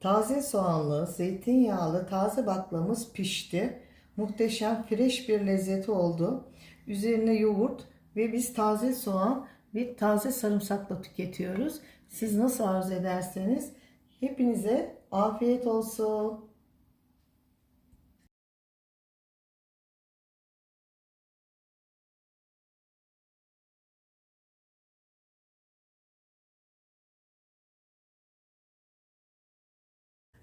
Taze soğanlı, zeytinyağlı taze baklamız pişti. Muhteşem, fresh bir lezzeti oldu. Üzerine yoğurt ve biz taze soğan ve taze sarımsakla tüketiyoruz. Siz nasıl arzu ederseniz hepinize afiyet olsun.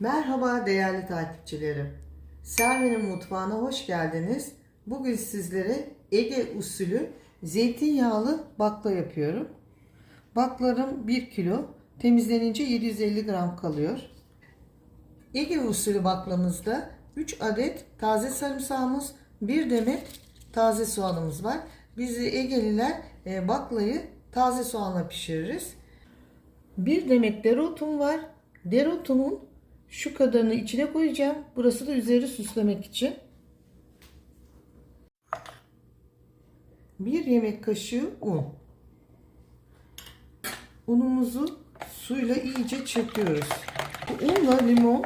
Merhaba değerli takipçilerim. Selvi'nin mutfağına hoş geldiniz. Bugün sizlere Ege usulü zeytinyağlı bakla yapıyorum. Baklarım 1 kilo. Temizlenince 750 gram kalıyor. Ege usulü baklamızda 3 adet taze sarımsağımız, 1 demet taze soğanımız var. Biz Egeliler e, baklayı taze soğanla pişiririz. Bir demet dereotum var. Dereotumun şu kadarını içine koyacağım. Burası da üzeri süslemek için. Bir yemek kaşığı un. Unumuzu suyla iyice çırpıyoruz. Bu unla limon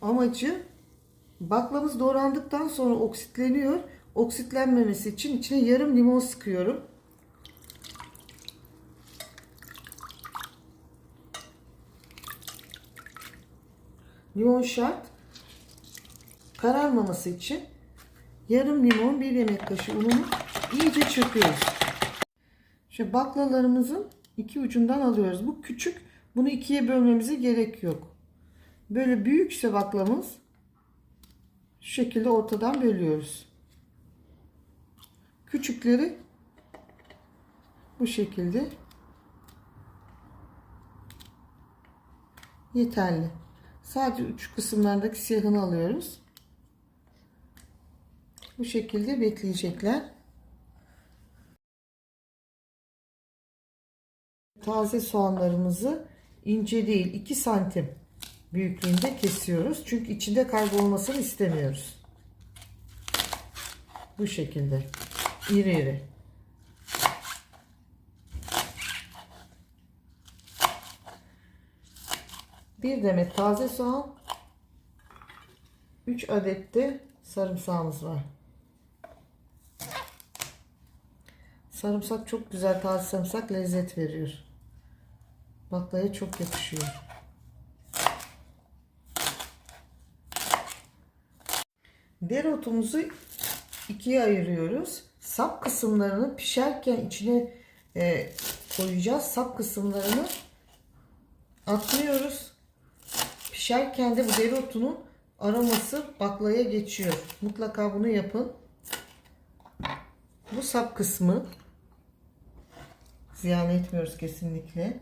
amacı baklamız doğrandıktan sonra oksitleniyor. Oksitlenmemesi için içine yarım limon sıkıyorum. Limon şart. Kararmaması için yarım limon bir yemek kaşığı ununu iyice çırpıyoruz. Şu baklalarımızın iki ucundan alıyoruz. Bu küçük. Bunu ikiye bölmemize gerek yok. Böyle büyükse baklamız şu şekilde ortadan bölüyoruz. Küçükleri bu şekilde yeterli. Sadece uç kısımlarındaki siyahını alıyoruz. Bu şekilde bekleyecekler. Taze soğanlarımızı ince değil 2 santim büyüklüğünde kesiyoruz. Çünkü içinde kaybolmasını istemiyoruz. Bu şekilde iri iri. Bir demet taze soğan, 3 adet de sarımsağımız var. Sarımsak çok güzel, taze sarımsak lezzet veriyor. Baklaya çok yakışıyor. Dereotumuzu ikiye ayırıyoruz. Sap kısımlarını pişerken içine e, koyacağız. Sap kısımlarını atmıyoruz. Pişerken de bu dereotunun aroması baklaya geçiyor. Mutlaka bunu yapın. Bu sap kısmı ziyan etmiyoruz kesinlikle.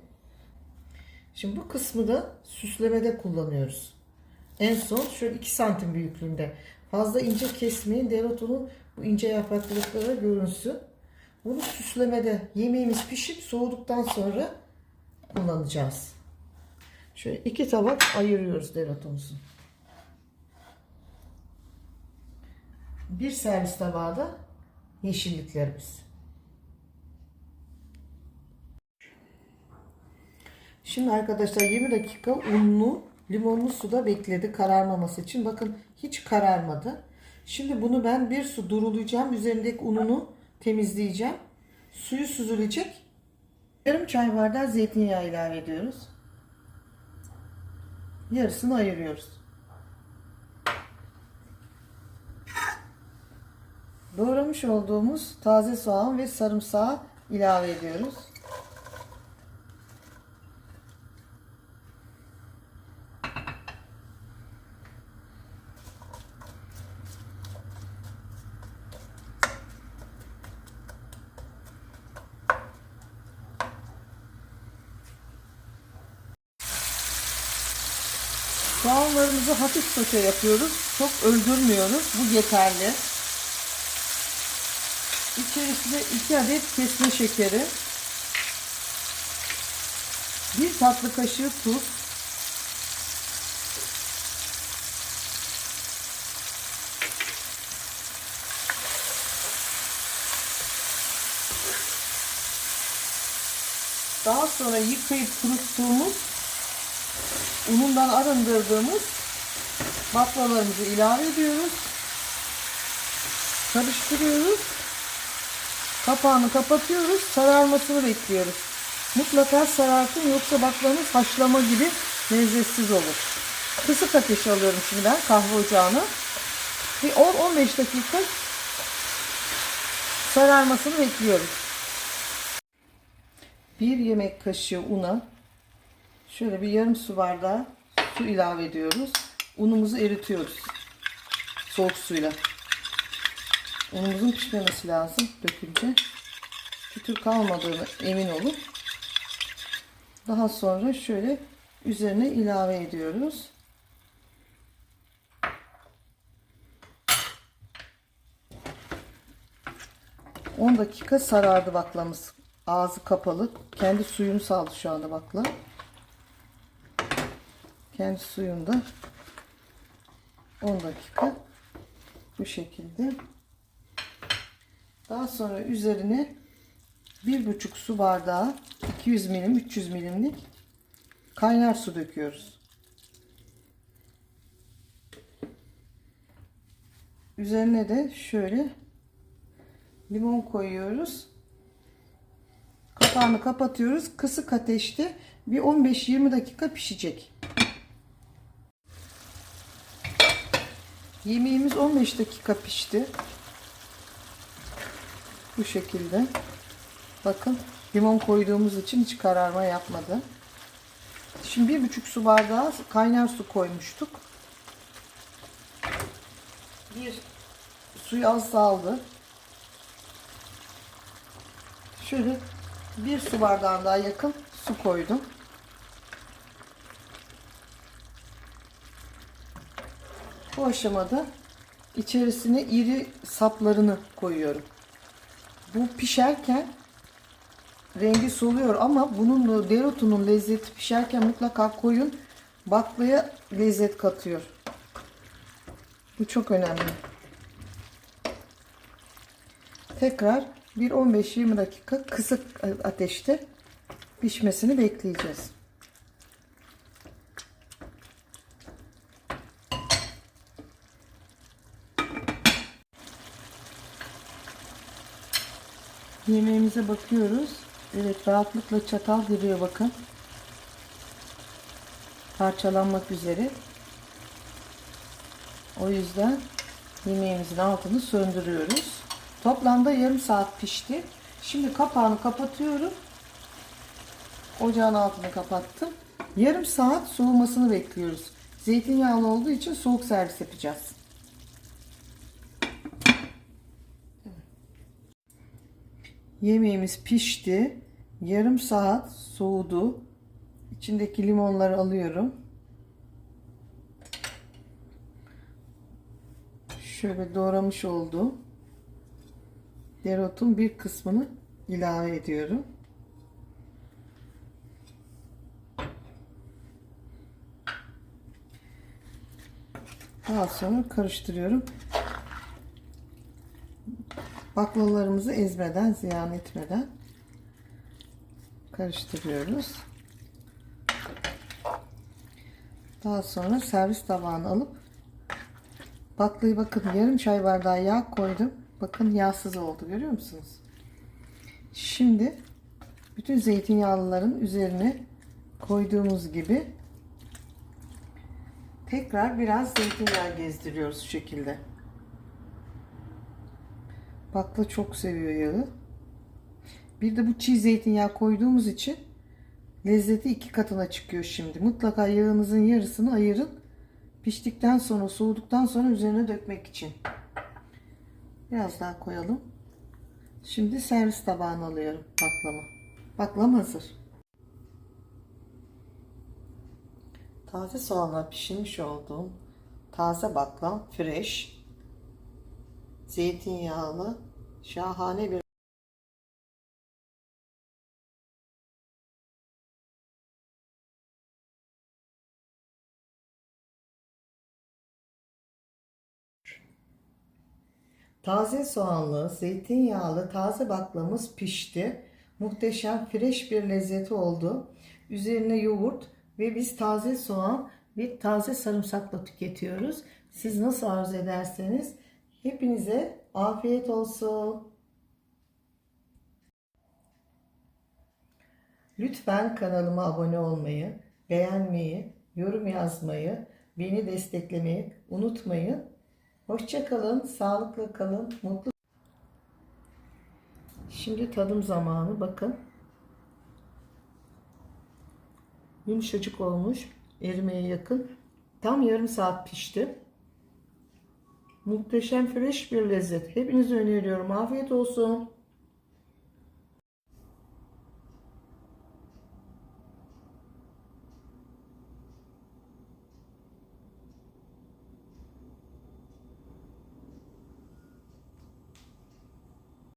Şimdi bu kısmı da süslemede kullanıyoruz. En son şöyle 2 santim büyüklüğünde. Fazla ince kesmeyin. Dereotunun bu ince yapraklıkları görünsün. Bunu süslemede yemeğimiz pişip soğuduktan sonra kullanacağız. Şöyle iki tabak ayırıyoruz dereotumuzu. Bir servis tabağı da yeşilliklerimiz. Şimdi arkadaşlar 20 dakika unlu limonlu suda bekledi kararmaması için. Bakın hiç kararmadı. Şimdi bunu ben bir su durulayacağım. Üzerindeki ununu temizleyeceğim. Suyu süzülecek. Yarım çay bardağı zeytinyağı ilave ediyoruz. Yarısını ayırıyoruz. Doğramış olduğumuz taze soğan ve sarımsağı ilave ediyoruz. Soğanlarımızı hafif sote yapıyoruz. Çok öldürmüyoruz. Bu yeterli. İçerisine 2 adet kesme şekeri. 1 tatlı kaşığı tuz. Daha sonra yıkayıp kuruttuğumuz unundan arındırdığımız baklalarımızı ilave ediyoruz. Karıştırıyoruz. Kapağını kapatıyoruz. Sararmasını bekliyoruz. Mutlaka sarartın yoksa baklavamız haşlama gibi lezzetsiz olur. Kısık ateş alıyorum şimdi ben kahve ocağına. Bir 10-15 dakika sararmasını bekliyoruz. Bir yemek kaşığı una şöyle bir yarım su bardağı su ilave ediyoruz. Unumuzu eritiyoruz. Soğuk suyla. Unumuzun pişmemesi lazım dökünce. Kütür kalmadığını emin olun. Daha sonra şöyle üzerine ilave ediyoruz. On dakika sarardı baklamız. Ağzı kapalı. Kendi suyunu saldı şu anda bakla. Kendi suyunda 10 dakika bu şekilde. Daha sonra üzerine bir buçuk su bardağı 200 milim 300 milimlik kaynar su döküyoruz. Üzerine de şöyle limon koyuyoruz. Kapağını kapatıyoruz. Kısık ateşte bir 15-20 dakika pişecek. Yemeğimiz 15 dakika pişti. Bu şekilde. Bakın limon koyduğumuz için hiç kararma yapmadı. Şimdi bir buçuk su bardağı kaynar su koymuştuk. Bir suyu azaldı. Şöyle bir su bardağına daha yakın su koydum. Bu aşamada içerisine iri saplarını koyuyorum. Bu pişerken rengi soluyor ama bunun dereotunun lezzeti pişerken mutlaka koyun. Baklaya lezzet katıyor. Bu çok önemli. Tekrar bir 15-20 dakika kısık ateşte pişmesini bekleyeceğiz. Yemeğimize bakıyoruz. Evet rahatlıkla çatal giriyor bakın. Parçalanmak üzere. O yüzden yemeğimizin altını söndürüyoruz. Toplamda yarım saat pişti. Şimdi kapağını kapatıyorum. Ocağın altını kapattım. Yarım saat soğumasını bekliyoruz. Zeytinyağlı olduğu için soğuk servis yapacağız. Yemeğimiz pişti. Yarım saat soğudu. İçindeki limonları alıyorum. Şöyle doğramış olduğum dereotun bir kısmını ilave ediyorum. Daha sonra karıştırıyorum. Baklalarımızı ezmeden, ziyan etmeden karıştırıyoruz. Daha sonra servis tabağına alıp baklayı bakın yarım çay bardağı yağ koydum. Bakın yağsız oldu görüyor musunuz? Şimdi bütün zeytinyağlıların üzerine koyduğumuz gibi tekrar biraz zeytinyağı gezdiriyoruz şu şekilde. Bakla çok seviyor yağı. Bir de bu çiğ zeytinyağı koyduğumuz için lezzeti iki katına çıkıyor şimdi. Mutlaka yağınızın yarısını ayırın. Piştikten sonra soğuduktan sonra üzerine dökmek için. Biraz daha koyalım. Şimdi servis tabağına alıyorum baklama. Baklam hazır. Taze soğanla pişirmiş olduğum taze baklam fresh zeytinyağlı şahane bir Taze soğanlı, zeytinyağlı taze baklamız pişti. Muhteşem, fresh bir lezzeti oldu. Üzerine yoğurt, Ve biz taze soğan ve taze sarımsakla tüketiyoruz. Siz nasıl arzu ederseniz hepinize afiyet olsun. Lütfen kanalıma abone olmayı, beğenmeyi, yorum yazmayı, beni desteklemeyi unutmayın. Hoşça kalın, sağlıklı kalın, mutlu. Şimdi tadım zamanı. Bakın. Yumuşacık olmuş. Erimeye yakın. Tam yarım saat pişti. Muhteşem fresh bir lezzet. Hepinize öneriyorum. Afiyet olsun.